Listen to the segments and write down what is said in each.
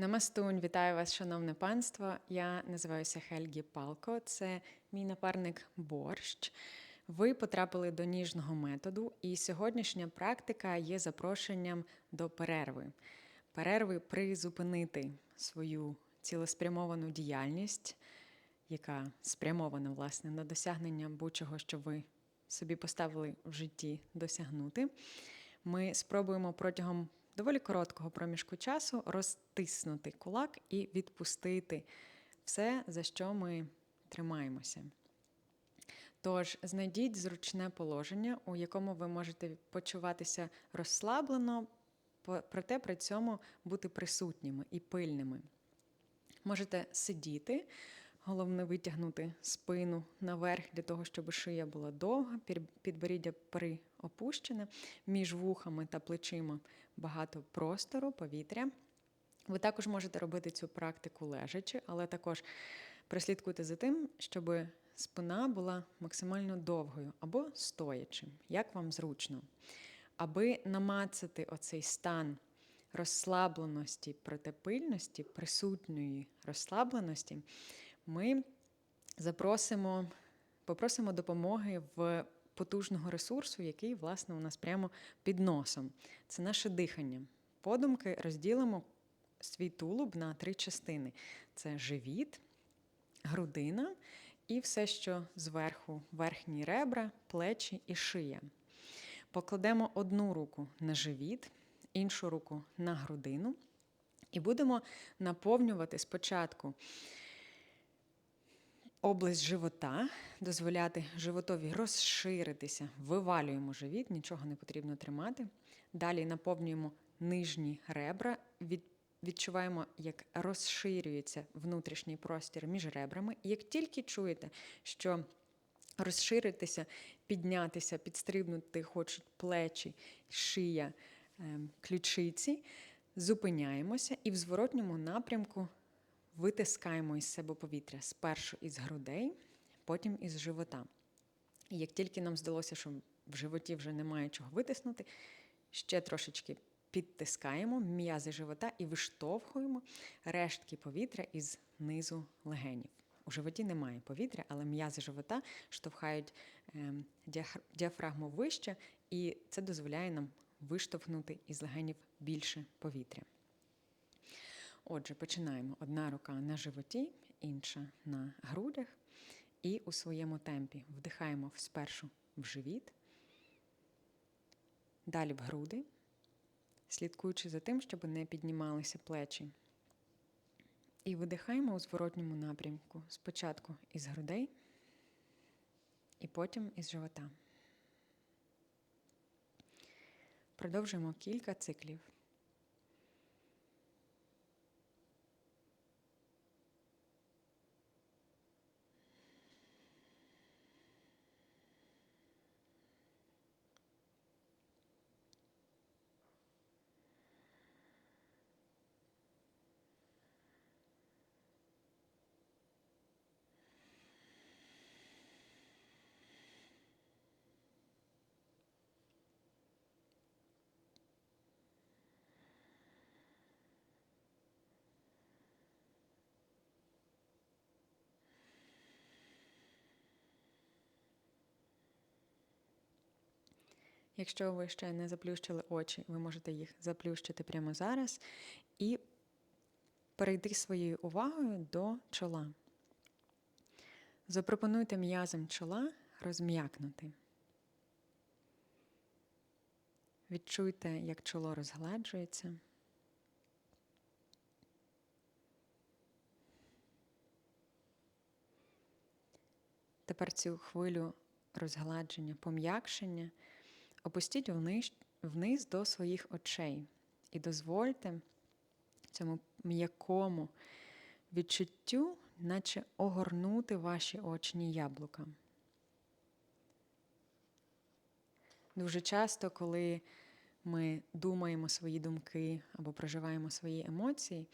Намастунь, вітаю вас, шановне панство. Я називаюся Хельгі Палко. Це мій напарник борщ. Ви потрапили до ніжного методу, і сьогоднішня практика є запрошенням до перерви. Перерви призупинити свою цілеспрямовану діяльність, яка спрямована власне на досягнення будь-чого, що ви собі поставили в житті досягнути. Ми спробуємо протягом доволі короткого проміжку часу розтиснути кулак і відпустити все, за що ми тримаємося. Тож знайдіть зручне положення, у якому ви можете почуватися розслаблено, проте при цьому бути присутніми і пильними. Можете сидіти, головне витягнути спину наверх для того, щоб шия була довга, підборіддя приопущене, між вухами та плечима багато простору, повітря. Ви також можете робити цю практику лежачи, але також прослідкуйте за тим, щоб спина була максимально довгою або стоячи, як вам зручно. Аби намацати оцей стан розслабленості, проте пильності, присутньої розслабленості, ми запросимо, попросимо допомоги в потужного ресурсу, який, власне, у нас прямо під носом. Це наше дихання. Подумки розділимо свій тулуб на три частини: це живіт, грудина і все, що зверху, верхні ребра, плечі і шия. Покладемо одну руку на живіт, іншу руку на грудину, і будемо наповнювати спочатку область живота, дозволяти животові розширитися, вивалюємо живіт, нічого не потрібно тримати. Далі наповнюємо нижні ребра, від, відчуваємо, як розширюється внутрішній простір між ребрами. І як тільки чуєте, що розширитися, піднятися, підстрибнути хочуть плечі, шия, ем, ключиці, зупиняємося і в зворотньому напрямку витискаємо із себе повітря спершу із грудей, потім із живота. І як тільки нам здалося, що в животі вже немає чого витиснути, ще трошечки підтискаємо м'язи живота і виштовхуємо рештки повітря із низу легенів. У животі немає повітря, але м'язи живота штовхають ем, діафрагму вище, і це дозволяє нам виштовхнути із легенів більше повітря. Отже, починаємо. Одна рука на животі, інша на грудях. І у своєму темпі вдихаємо спершу в живіт, далі в груди, слідкуючи за тим, щоб не піднімалися плечі. І видихаємо у зворотньому напрямку. Спочатку із грудей, і потім із живота. Продовжуємо кілька циклів. Якщо ви ще не заплющили очі, ви можете їх заплющити прямо зараз і перейти своєю увагою до чола. Запропонуйте м'язам чола розм'якнути. Відчуйте, як чоло розгладжується. Тепер цю хвилю розгладження, пом'якшення опустіть вниз, до своїх очей і дозвольте цьому м'якому відчуттю, наче огорнути ваші очні яблука. Дуже часто, коли ми думаємо свої думки або проживаємо свої емоції,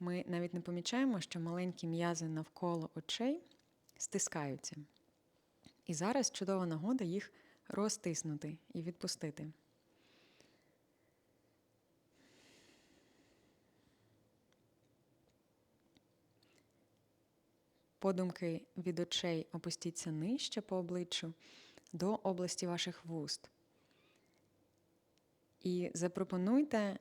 ми навіть не помічаємо, що маленькі м'язи навколо очей стискаються. І зараз чудова нагода їх розтиснути і відпустити. Подумки від очей опустіться нижче по обличчю до області ваших вуст. І запропонуйте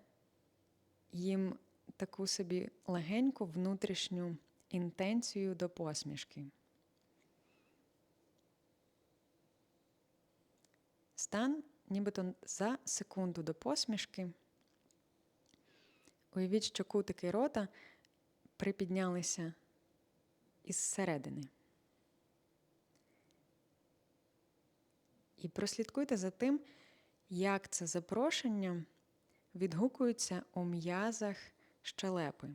їм таку собі легеньку внутрішню інтенцію до посмішки. Стан нібито за секунду до посмішки. Уявіть, що кутики рота припіднялися із середини. І прослідкуйте за тим, як це запрошення відгукується у м'язах щелепи.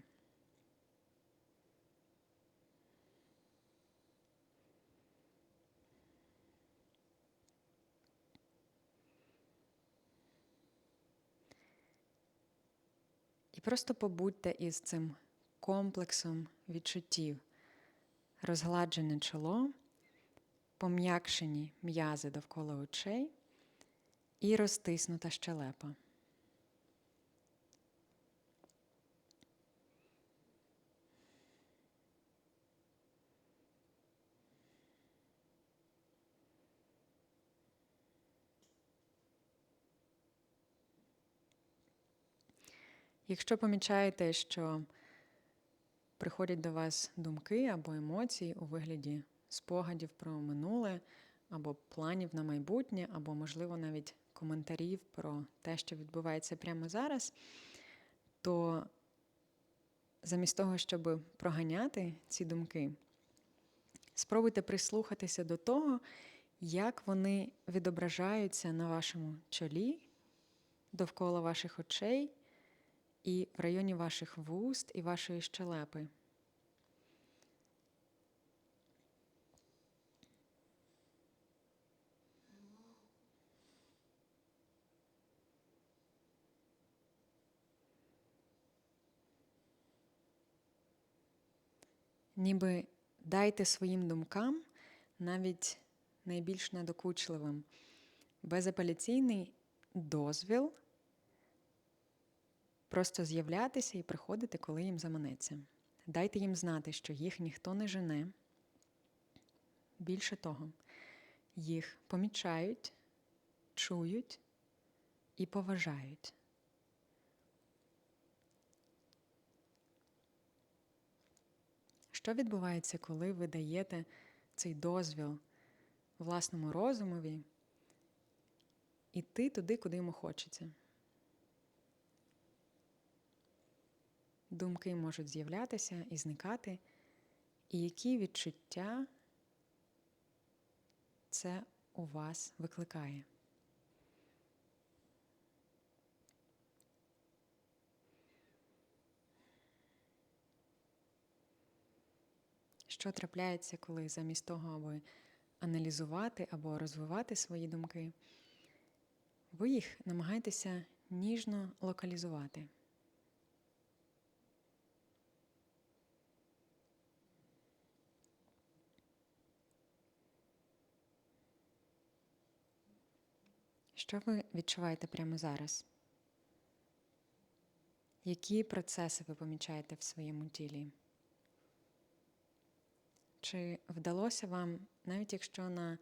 І просто побудьте із цим комплексом відчуттів, розгладжене чоло, пом'якшені м'язи довкола очей і розтиснута щелепа. Якщо помічаєте, що приходять до вас думки або емоції у вигляді спогадів про минуле, або планів на майбутнє, або, можливо, навіть коментарів про те, що відбувається прямо зараз, то замість того, щоб проганяти ці думки, спробуйте прислухатися до того, як вони відображаються на вашому чолі, довкола ваших очей і в районі ваших вуст і вашої щелепи. Ніби дайте своїм думкам навіть найбільш надокучливим безапеляційний дозвіл просто з'являтися і приходити, коли їм заманеться. Дайте їм знати, що їх ніхто не жене. Більше того, їх помічають, чують і поважають. Що відбувається, коли ви даєте цей дозвіл власному розумові іти туди, куди йому хочеться? Думки можуть з'являтися і зникати, і які відчуття це у вас викликає. Що трапляється, коли замість того, аби аналізувати або розвивати свої думки, ви їх намагаєтеся ніжно локалізувати. Що ви відчуваєте прямо зараз? Які процеси ви помічаєте в своєму тілі? Чи вдалося вам, навіть якщо на,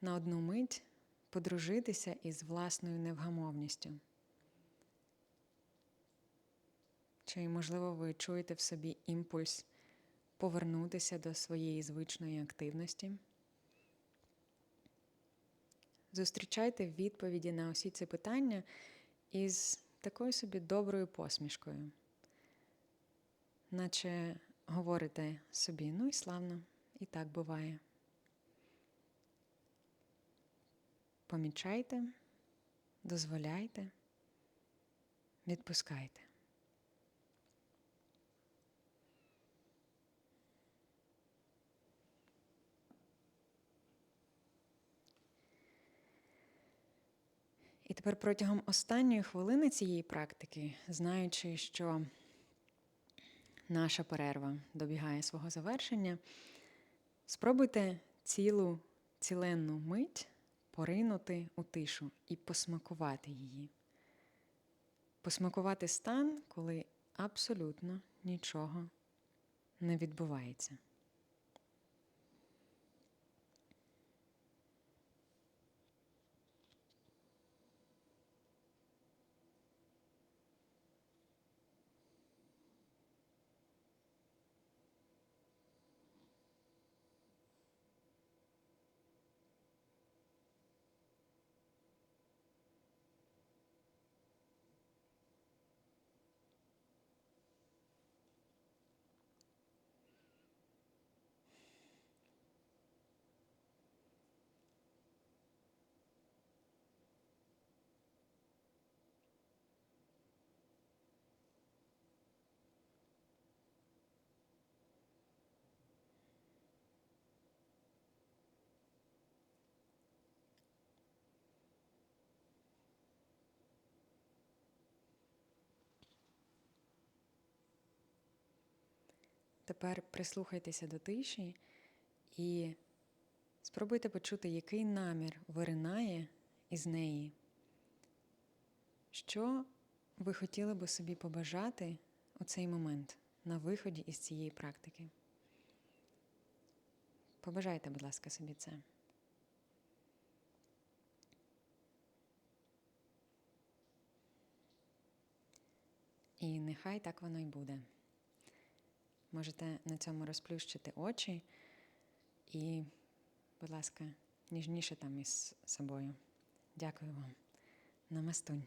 на одну мить, подружитися із власною невгамовністю? Чи, можливо, ви чуєте в собі імпульс повернутися до своєї звичної активності? Зустрічайте відповіді на усі ці питання із такою собі доброю посмішкою, наче говорите собі, ну і славно, і так буває. Помічайте, дозволяйте, відпускайте. І тепер протягом останньої хвилини цієї практики, знаючи, що наша перерва добігає свого завершення, спробуйте цілу ціленну мить поринути у тишу і посмакувати її. Посмакувати стан, коли абсолютно нічого не відбувається. Тепер прислухайтеся до тиші і спробуйте почути, який намір виринає із неї. Що ви хотіли би собі побажати у цей момент на виході із цієї практики? Побажайте, будь ласка, собі це. І нехай так воно й буде. Можете на цьому розплющити очі і, будь ласка, ніжніше там із собою. Дякую вам. Намастунь.